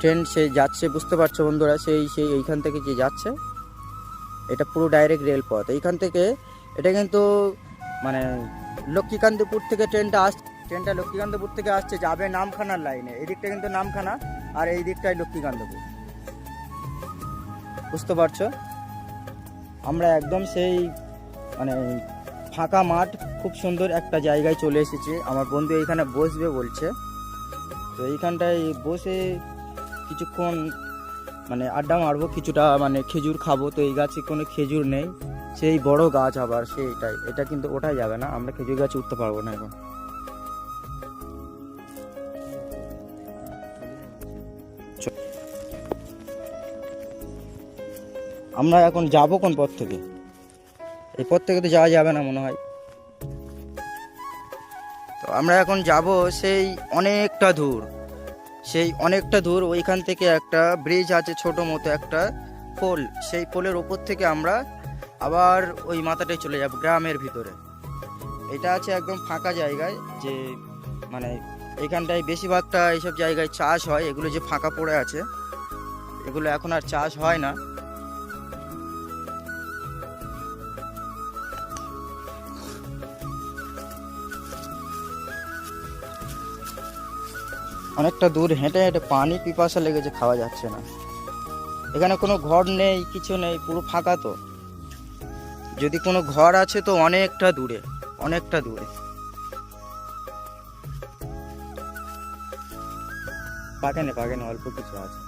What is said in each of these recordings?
Train সে যাচ্ছে, বুঝতে পারছ বন্ধুরা? সেই সেই এইখান থেকে যে যাচ্ছে, এটা পুরো ডাইরেক্ট রেলপথ। এইখান থেকে এটা কিন্তু মানে লক্ষ্মীকান্তপুর থেকে ট্রেনটা আস, ট্রেনটা লক্ষ্মীকান্তপুর থেকে আসছে, যাবে নামখানার লাইনে এই দিকটা কিন্তু নামখানা, আর এই দিকটাই লক্ষ্মীকান্তপুর। বুঝতে পারছ? আমরা একদম সেই মানে ফাঁকা মাঠ, খুব সুন্দর একটা জায়গায় চলে এসেছি। আমার বন্ধু এইখানে বসবে বলছে। তো এইখানটায় বসে কিছুক্ষণ মানে আড্ডা মারবো, কিছুটা মানে খেজুর খাব। তো এই গাছে কোনো খেজুর নেই। সেই বড় গাছ আবার সেইটাই। এটা কিন্তু ওঠাই যাবে না। আমরা খেজুর গাছে উঠতে পারব না এখন। আমরা এখন যাব কোন পথ থেকে? এই পথ থেকে তো যাওয়া যাবে না মনে হয়। তো আমরা এখন যাব সেই অনেকটা দূর। সেই অনেকটা দূর ওইখান থেকে একটা ব্রিজ আছে ছোট মতো একটা পোল। সেই পোলের ওপর থেকে আমরা আবার ওই মাথাটায় চলে যাব, গ্রামের ভিতরে। এটা আছে একদম ফাঁকা জায়গায় যে মানে এখানটায় বেশিরভাগটা এইসব জায়গায় চাষ হয়। এগুলো যে ফাঁকা পড়ে আছে, এগুলো এখন আর চাষ হয় না। অনেকটা দূর হেঁটে হেঁটে পানি পিপাসা লেগেছে, খাওয়া যাচ্ছে না। এখানে কোনো ঘর নেই, কিছু নেই, পুরো ফাঁকা তো। যদি কোনো ঘর আছে তো অনেকটা দূরে অনেকটা দূরে। পাকেনে পাকেনে অল্প কিছু আছে।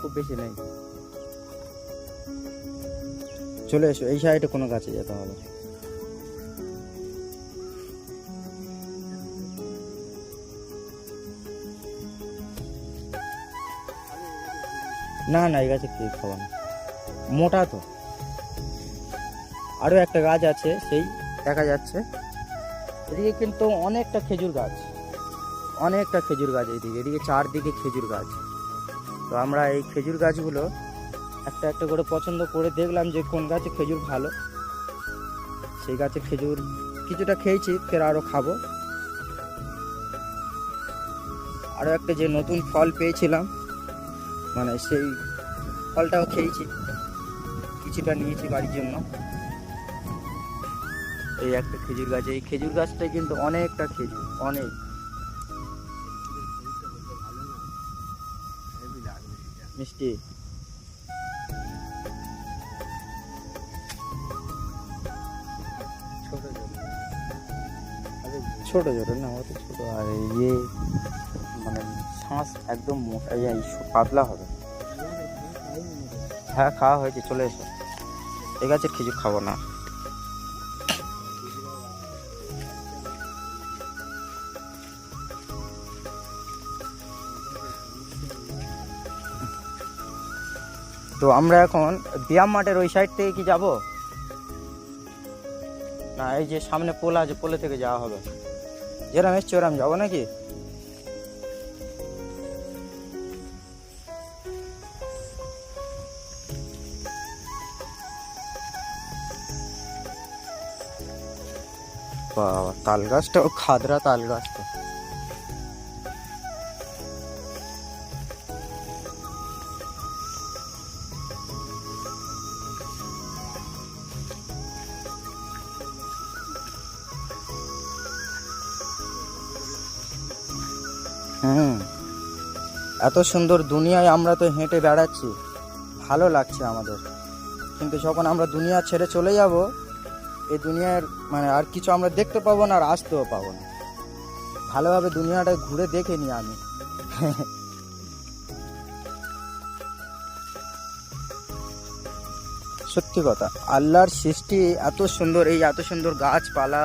খুব বেশি নেই। চলে এসো, এই সাইডে কোনো গাছে যেতে হবে। না না, এই গাছে কি খাওয়া না। মোটা তো। আরও একটা গাছ আছে, সেই দেখা যাচ্ছে। এদিকে কিন্তু অনেকটা খেজুর গাছ। অনেকটা খেজুর গাছ এইদিকে। এদিকে চারদিকে খেজুর গাছ। তো আমরা এই খেজুর গাছগুলো একটা একটা করে পছন্দ করে দেখলাম যে কোন গাছে খেজুর ভালো। সেই গাছে খেজুর কিছুটা খেয়েছি, ফের আরও খাব। আরও একটা যে নতুন ফল পেয়েছিলাম। মানে সেই ফলটাও খেয়েছি। কিছুটা নিয়েছি বাড়ির জন্য। এই একটা খেজুর গাছ এই খেজুর গাছটায় কিন্তু অনেকটা খেজুর অনেক। মিষ্টি। ছোট ছোট না অত ছোট। আর ইয়ে শ্বাস একদম মোটা পাতলা হবে। হ্যাঁ খাওয়া হয়েছে, চলে এসো। এই গাছের খেজুর খাব না। তো আমরা এখন ব্যায়াম মাঠের ওই সাইড থেকে কি যাব? না, এই যে সামনে পোল আছে, পোলে থেকে যাওয়া হবে। যেরম এসছি, ওরম যাব নাকি? বাবা তাল গাছটাও খাদরা তাল গাছ তো। হুম, এত সুন্দর দুনিয়ায় আমরা তো হেঁটে বেড়াচ্ছি। ভালো লাগছে আমাদের। কিন্তু যখন আমরা দুনিয়া ছেড়ে চলে যাব এই দুনিয়ার মানে আর কিছু আমরা দেখতে পাবো না আর আসতেও পাবো না। ভালোভাবে দুনিয়াটা ঘুরে দেখে নি আমি। সত্যি কথা, আল্লাহর সৃষ্টি এত সুন্দর, এই এত সুন্দর গাছপালা,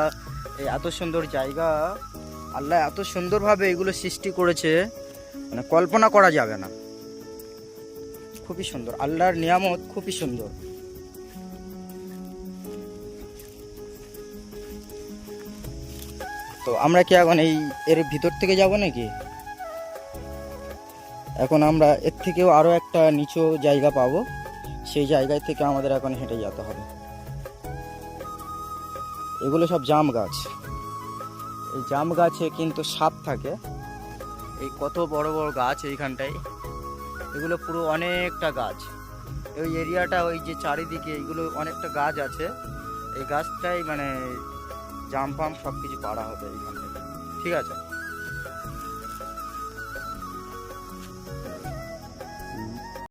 এই এত সুন্দর জায়গা, আল্লাহ এত সুন্দরভাবে এগুলো সৃষ্টি করেছে মানে কল্পনা করা যাবে না। খুবই সুন্দর, আল্লাহর নিয়ামত খুবই সুন্দর। তো আমরা কি এখন এই এর ভিতর থেকে যাব নাকি? এখন আমরা এর থেকেও আরও একটা নিচু জায়গা পাবো। সেই জায়গায় থেকে আমাদের এখন হেঁটে যেতে হবে। এগুলো সব জাম গাছ। এই জাম গাছে কিন্তু সাপ থাকে। এই কত বড় বড় গাছ এইখানটায়। এগুলো পুরো অনেকটা গাছ। ওই এরিয়াটা ওই যে চারিদিকে এইগুলো অনেকটা গাছ আছে। এই গাছটাই মানে জাম্প ফাম্প সব কিছু করা হবে এইখান থেকে। ঠিক আছে?